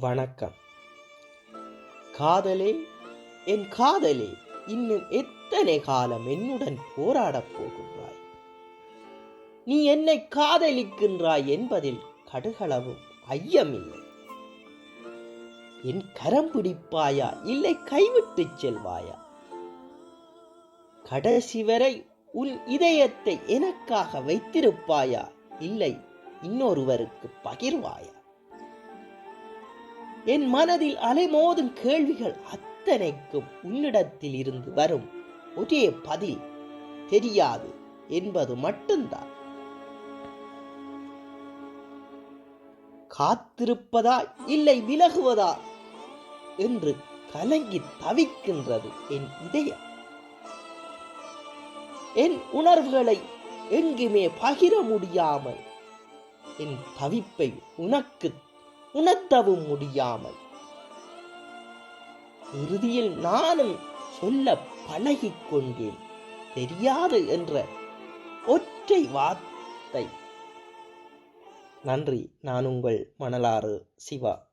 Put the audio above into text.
வணக்கம். காதலே என் காதலே இன்னும் எத்தனை காலம் என்னுடன் போராடப் போகின்றாய்? நீ என்னை காதலிக்கின்றாய் என்பதில் கடுகளவும் ஐயமில்லை. என் கரம் பிடிப்பாயா? இல்லை கைவிட்டுச் செல்வாயா? கடைசி வரை உன் இதயத்தை எனக்காக வைத்திருப்பாயா? இல்லை இன்னொருவருக்கு பகிர்வாயா? என் மனதில் அலைமோதும் கேள்விகள் அத்தனைக்கும் உன்னிடத்தில் இருந்து வரும். ஒரே பதில் தெரியாது என்பது மட்டும்தான். காத்திருப்பதா இல்லை விலகுவதா என்று கலங்கி தவிக்கின்றது என் இதயம். என் உணர்வுகளை எங்குமே பகிர முடியாமல் என் தவிப்பை உனக்கு உணர்த்தவும் முடியாமல். இறுதியில் நானும் சொல்ல பழகிக் கொண்டேன். தெரியாது என்ற ஒற்றை வார்த்தை. நன்றி. நான் உங்கள் மணலாறு சிவா.